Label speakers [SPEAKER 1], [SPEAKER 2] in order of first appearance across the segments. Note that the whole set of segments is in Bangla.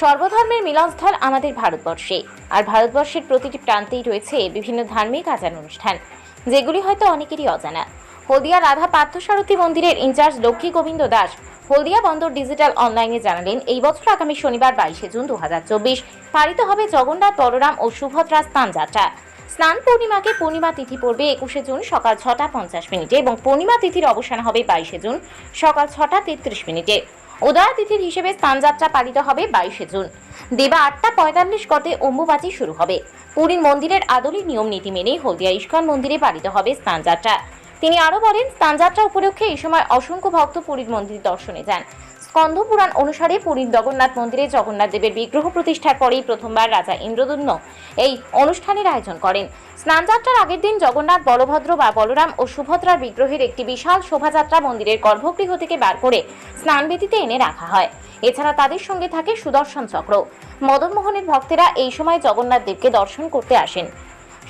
[SPEAKER 1] সর্বধর্মের মিলনস্থল আমাদের ভারতবর্ষে। আর ভারতবর্ষের প্রতিটি প্রান্তেই রয়েছে বিভিন্ন ধার্মিক আচার অনুষ্ঠান, যেগুলি হয়তো অনেকেরই অজানা। হলদিয়া রাধা পার্থসারথী মন্দিরের ইনচার্জ লক্ষ্মী গোবিন্দ দাস হলদিয়া বন্দর ডিজিটাল অনলাইনে জানালেন, এই বছর আগামী শনিবার বাইশে জুন দু হাজার চব্বিশ পালিত হবে জগন্নাথ বলরাম ও সুভদ্রা স্নান যাত্রা। স্নান পূর্ণিমাকে পূর্ণিমা তিথি পড়বে একুশে জুন সকাল ছটা পঞ্চাশ মিনিটে এবং পূর্ণিমা তিথির অবসান হবে বাইশে জুন সকাল ছটা তেত্রিশ মিনিটে। উদয়া তিথির হিসেবে স্নানযাত্রা পালিত হবে বাইশে জুন। দেবা আটটা পঁয়তাল্লিশ গতে অম্বুবাচি শুরু হবে। পুরীর মন্দিরের আদলি নিয়ম নীতি মেনে হলদিয়া ইস্কন মন্দিরে পালিত হবে স্নানযাত্রা তিনি আরও বলেন স্নানযাত্রা উপলক্ষে এই সময় অসংখ্য ভক্ত পুরীর মন্দির দর্শনে যান। স্কন্ধ পুরাণ অনুসারে পুরীর জগন্নাথ মন্দিরে জগন্নাথ দেবের বিগ্রহ প্রতিষ্ঠার পরেই প্রথমবার রাজা ইন্দ্রদুম্ন এই অনুষ্ঠানের আয়োজন করেন। স্নানযাত্রার আগের দিন জগন্নাথ বলভদ্র বা বলরাম ও সুভদ্রার বিগ্রহের একটি বিশাল শোভাযাত্রা মন্দিরের গর্ভগৃহ থেকে বার করে স্নানবেদিতে এনে রাখা হয়। এছাড়া তাদের সঙ্গে থাকে সুদর্শন চক্র। মদনমোহনের ভক্তেরা এই সময় জগন্নাথ দেবকে দর্শন করতে আসেন।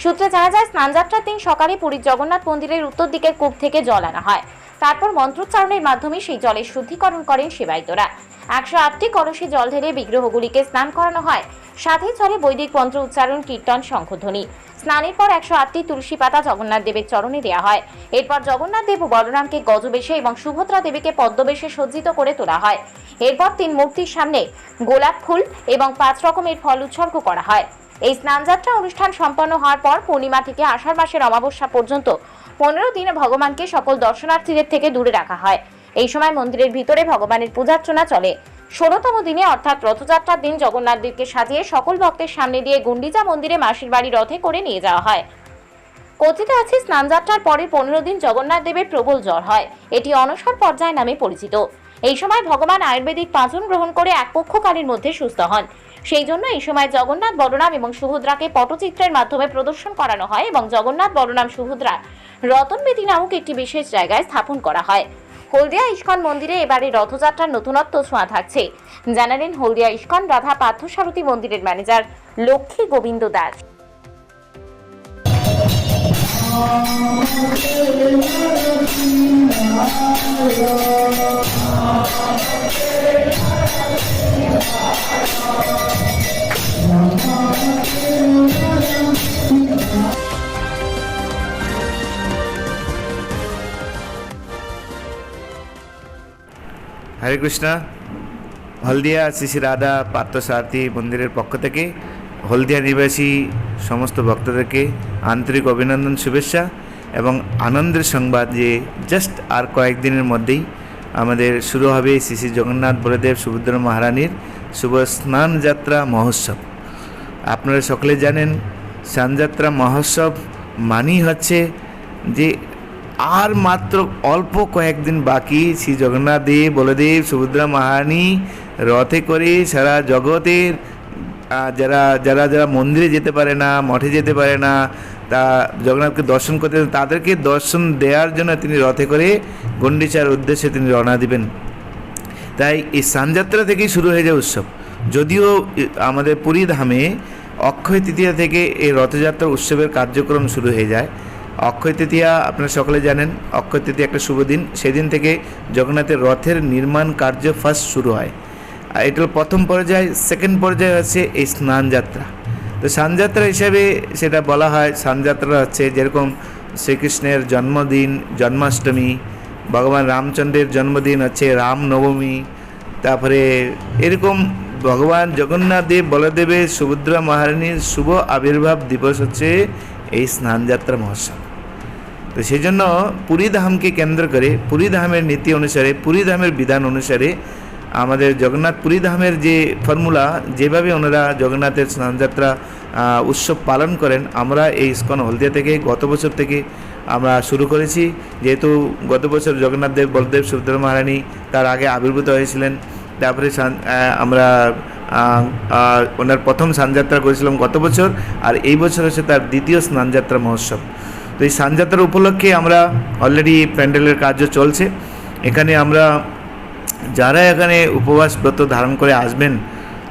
[SPEAKER 1] সূত্রে জানা যায়, স্নানযাত্রার দিন সকালে পুরীর জগন্নাথ মন্দিরের উত্তর দিকের কূপ থেকে জল আনা হয়। তারপর মন্ত্রোচ্চারণের মাধ্যমে সেই জলের শুদ্ধিকরণ করেন সেবায়িতরা। একশো আটটি কলসে জল ঢেলে বিগ্রহগুলিকে স্নান করানো হয়। সাথে চলে বৈদিক মন্ত্র উচ্চারণ, কীর্তন শঙ্খধ্বনি স্নানের পর একশো আটটি তুলসী পাতা জগন্নাথ দেবের চরণে দেওয়া হয়। এরপর জগন্নাথ দেব বলরামকে গজবেশে এবং সুভদ্রা দেবীকে পদ্মবেশে সজ্জিত করে তোলা হয়। এরপর তিন মূর্তির সামনে গোলাপ ফুল এবং পাঁচ রকমের ফল উৎসর্গ করা হয়। এই স্নানযাত্রা অনুষ্ঠান সম্পন্ন হওয়ার পর পূর্ণিমা থেকে আষাঢ় মাসের অমাবস্যা পর্যন্ত পনেরো দিনে ভগবানকে সকল দর্শনার্থীদের থেকে দূরে রাখা হয়। এই সময় মন্দিরের ভিতরে ভগবানের পূজার্চনা চলে। ষোলোতম দিনে অর্থাৎ রথযাত্রার দিন জগন্নাথ দেবকে সাজিয়ে সকল ভক্তের সামনে দিয়ে গুন্ডিচা মন্দিরে মাসির বাড়ি রথে করে নিয়ে যাওয়া হয়। কথিত আছে, স্নানযাত্রার পরের পনেরো দিন জগন্নাথ দেবের প্রবল জ্বর হয়। এটি অনসর পর্যায় নামে পরিচিত। এই সময় ভগবান আয়ুর্বেদিক পাঁচন গ্রহণ করে এক পক্ষকালীর মধ্যে সুস্থ হন। সেই জন্য এই সময় জগন্নাথ বলরাম এবং সুভদ্রাকে পটচিত্রের মাধ্যমে প্রদর্শন করানো হয় এবং জগন্নাথ বলরাম সুভদ্রা রতনবেদী নামক একটি বিশেষ জায়গায় স্থাপন করা হয়। হলদিয়া ইস্কন মন্দিরে এবারে রথযাত্রার নতুনত্ব ছোঁয়া থাকছে। জানালেন হলদিয়া ইস্কন রাধা পার্থসারথী মন্দিরের ম্যানেজার লক্ষ্মী গোবিন্দ দাস।
[SPEAKER 2] হরে কৃষ্ণা। হলদিয়া শ্রী রাধা পার্থসারথী মন্দিরের পক্ষ থেকে হলদিয়া নিবাসী সমস্ত ভক্তদেরকে আন্তরিক অভিনন্দন, শুভেচ্ছা এবং আনন্দের সংবাদ যে জাস্ট আর কয়েকদিনের মধ্যেই আমাদের শুরু হবে শ্রী শ্রী জগন্নাথ বলদেব সুভদ্রা মহারানীর শুভ স্নান যাত্রা মহোৎসব। আপনারা সকলে জানেন স্নানযাত্রা মহোৎসব মানেই হচ্ছে যে আর মাত্র অল্প কয়েকদিন বাকি শ্রী জগন্নাথ দেব, বলদেব, সুভদ্রা মহারানী রথে করে সারা জগতের যারা যারা যারা মন্দিরে যেতে পারে না, মঠে যেতে পারে না তা জগন্নাথকে দর্শন করতে তাদেরকে দর্শন দেওয়ার জন্য তিনি রথে করে গণ্ডিচার উদ্দেশ্যে তিনি রওনা দিবেন। তাই এই স্নানযাত্রা থেকেই শুরু হয়ে যায় উৎসব। যদিও আমাদের পুরী ধামে অক্ষয় তৃতীয়া থেকে এই রথযাত্রা উৎসবের কার্যক্রম শুরু হয়ে যায়। অক্ষয় তৃতীয়া আপনারা সকলে জানেন, অক্ষয় তৃতীয়া একটা শুভ দিন। সেদিন থেকে জগন্নাথের রথের নির্মাণ কার্য ফার্স্ট শুরু হয়। আর প্রথম পর্যায় সেকেন্ড পর্যায়ে হচ্ছে এই স্নানযাত্রা। তো স্নানযাত্রা হিসেবে সেটা বলা হয় স্নানযাত্রা হচ্ছে যেরকম শ্রীকৃষ্ণের জন্মদিন, জন্মাষ্টমী, ভগবান রামচন্দ্রের জন্মদিন হচ্ছে রামনবমী, তারপরে এরকম ভগবান জগন্নাথ দেব বলদেবের সুভদ্রা মহারানীর শুভ আবির্ভাব দিবস হচ্ছে এই স্নানযাত্রা মহোৎসব। তো সেই জন্য পুরী ধামকে কেন্দ্র করে পুরী ধামের নীতি অনুসারে পুরী ধামের বিধান অনুসারে আমাদের জগন্নাথ পুরী ধামের যে ফর্মুলা যেভাবে ওনারা জগন্নাথের স্নানযাত্রা উৎসব পালন করেন, আমরা এই ইস্কন হলদিয়া থেকে গত বছর থেকে আমরা শুরু করেছি। যেহেতু গত বছর জগন্নাথ দেব, বলদেব, সুভদ্রা মহারানী তার আগে আবির্ভূত হয়েছিলেন। তারপরে আমরা ওনার প্রথম স্নানযাত্রা করেছিলাম গত বছর, আর এই বছর হচ্ছে তার দ্বিতীয় স্নানযাত্রা মহোৎসব। তো এই স্নানযাত্রা উপলক্ষে আমরা অলরেডি প্যান্ডেলের কার্য চলছে। এখানে আমরা যারা এখানে উপবাস ব্রত ধারণ করে আসবেন,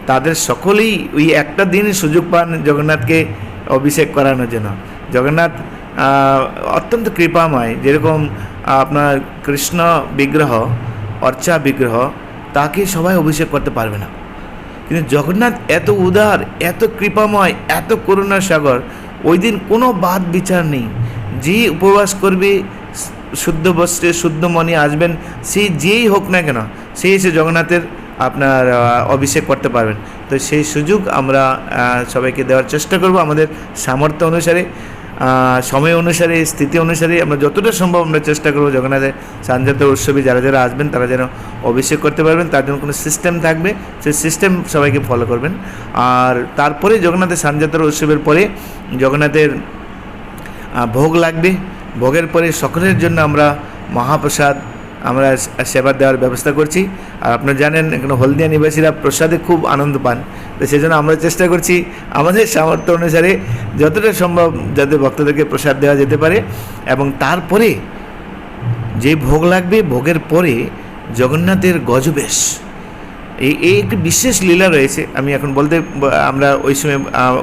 [SPEAKER 2] তাদের সকলেই ওই একটা দিন সুযোগ পান জগন্নাথকে অভিষেক করানোর জন্য। জগন্নাথ অত্যন্ত কৃপাময়। যেরকম আপনার কৃষ্ণ বিগ্রহ, অর্চা বিগ্রহ, তাকে সবাই অভিষেক করতে পারবে না। কিন্তু জগন্নাথ এত উদার, এত কৃপাময়, এত করুণার সাগর ওই দিন কোনো বাদ বিচার নেই। যে উপবাস করবে শুদ্ধ বস্ত্রে শুদ্ধ মনে আসবেন, সে যেই হোক না কেন, সে এসে জগন্নাথের আপনার অভিষেক করতে পারবেন। তো সেই সুযোগ আমরা সবাইকে দেওয়ার চেষ্টা করব আমাদের সামর্থ্য অনুসারে। সময় অনুসারে, স্থিতি অনুসারে আমরা যতটা সম্ভব আমরা চেষ্টা করব জগন্নাথের সানজাত উৎসবে যারা যারা আসবেন, তারা যেন অভিষেক করতে পারবেন। তার জন্য কোনো সিস্টেম থাকবে, সেই সিস্টেম সবাইকে ফলো করবেন। আর তারপরে জগন্নাথের সানজাতর উৎসবের পরে জগন্নাথের ভোগ লাগবে। ভোগের পরে সকলের জন্য আমরা মহাপ্রসাদ, আমরা সেবা দেওয়ার ব্যবস্থা করছি। আর আপনারা জানেন, এখানে হলদিয়া নিবাসীরা প্রসাদে খুব আনন্দ পান। তো সেই জন্য আমরা চেষ্টা করছি আমাদের সামর্থ্য অনুসারে যতটা সম্ভব যাতে ভক্তদেরকে প্রসাদ দেওয়া যেতে পারে। এবং তারপরে যে ভোগ লাগবে, ভোগের পরে জগন্নাথের গজবেশ। এই এই একটি বিশেষ লীলা রয়েছে, আমি এখন বলতে, আমরা ওই সময়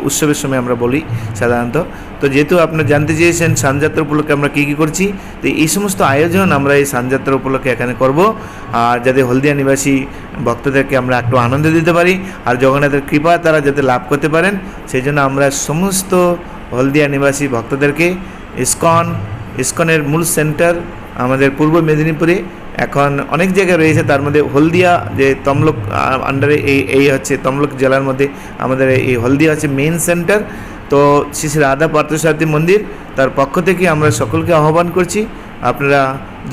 [SPEAKER 2] উৎসবের সময় আমরা বলি সাধারণত। তো যেহেতু আপনারা জানতে চেয়েছেন সানযাত্রা উপলক্ষে আমরা কী কী করছি, তো এই সমস্ত আয়োজন আমরা এই সানযাত্রা উপলক্ষে এখানে করব। আর যাতে হলদিয়া নিবাসী ভক্তদেরকে আমরা একটু আনন্দ দিতে পারি, আর জগন্নাথের কৃপা তারা যাতে লাভ করতে পারেন সেই জন্য আমরা সমস্ত হলদিয়া নিবাসী ভক্তদেরকে ইস্কন, ইস্কনের মূল সেন্টার আমাদের পূর্ব মেদিনীপুরে এখন অনেক জায়গায় রয়েছে, তার মধ্যে হলদিয়া যে তমলুক আন্ডারে এই এই হচ্ছে তমলুক জেলার মধ্যে আমাদের এই হলদিয়া হচ্ছে মেইন সেন্টার তো শ্রী শ্রী রাধা পার্থসারথী মন্দির, তার পক্ষ থেকে আমরা সকলকে আহ্বান করছি, আপনারা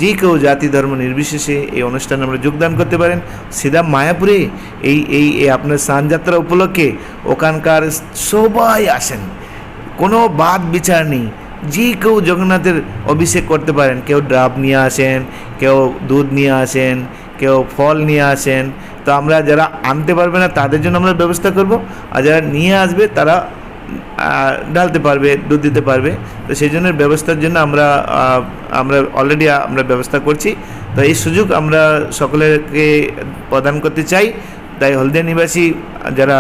[SPEAKER 2] যে কেউ জাতি ধর্ম নির্বিশেষে এই অনুষ্ঠানে আমরা যোগদান করতে পারেন, সিধা মায়াপুরে এই এই আপনার স্নানযাত্রা উপলক্ষে ওখানকার সবাই আসেন, কোনো বাদ বিচার নেই। যে কেউ জগন্নাথের অভিষেক করতে পারেন, কেউ ড্রাব নিয়ে আসেন, কেউ দুধ নিয়ে আসেন, কেউ ফল নিয়ে আসেন, তো আমরা যারা আনতে পারবে না তাদের জন্য আমরা ব্যবস্থা করব, আর যারা নিয়ে আসবে তারা ঢালতে পারবে, দুধ দিতে পারবে, তো সেই জন্য ব্যবস্থার জন্য আমরা আমরা অলরেডি আমরা ব্যবস্থা করছি, তো এই সুযোগ আমরা সকলেরকে প্রদান করতে চাই, তাই হলদিয়া নিবাসী যারা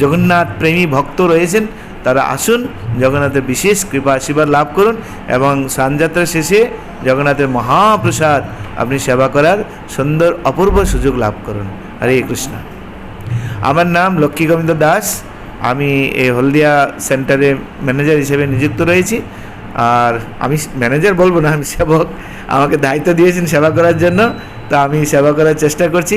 [SPEAKER 2] জগন্নাথ প্রেমী ভক্ত রয়েছেন তারা আসুন, জগন্নাথের বিশেষ কৃপা আশীর্বাদ লাভ করুন এবং সানযাত্রা শেষে জগন্নাথের মহাপ্রসাদ আপনি সেবা করার সুন্দর অপূর্ব সুযোগ লাভ করুন। হরে কৃষ্ণ। আমার নাম লক্ষ্মী গোবিন্দ দাস। আমি এই হলদিয়া সেন্টারে ম্যানেজার হিসেবে নিযুক্ত রয়েছি। আর আমি ম্যানেজার বলব না, আমি সেবক। আমাকে দায়িত্ব দিয়েছেন সেবা করার জন্য। তা আমি সেবা করার চেষ্টা করছি।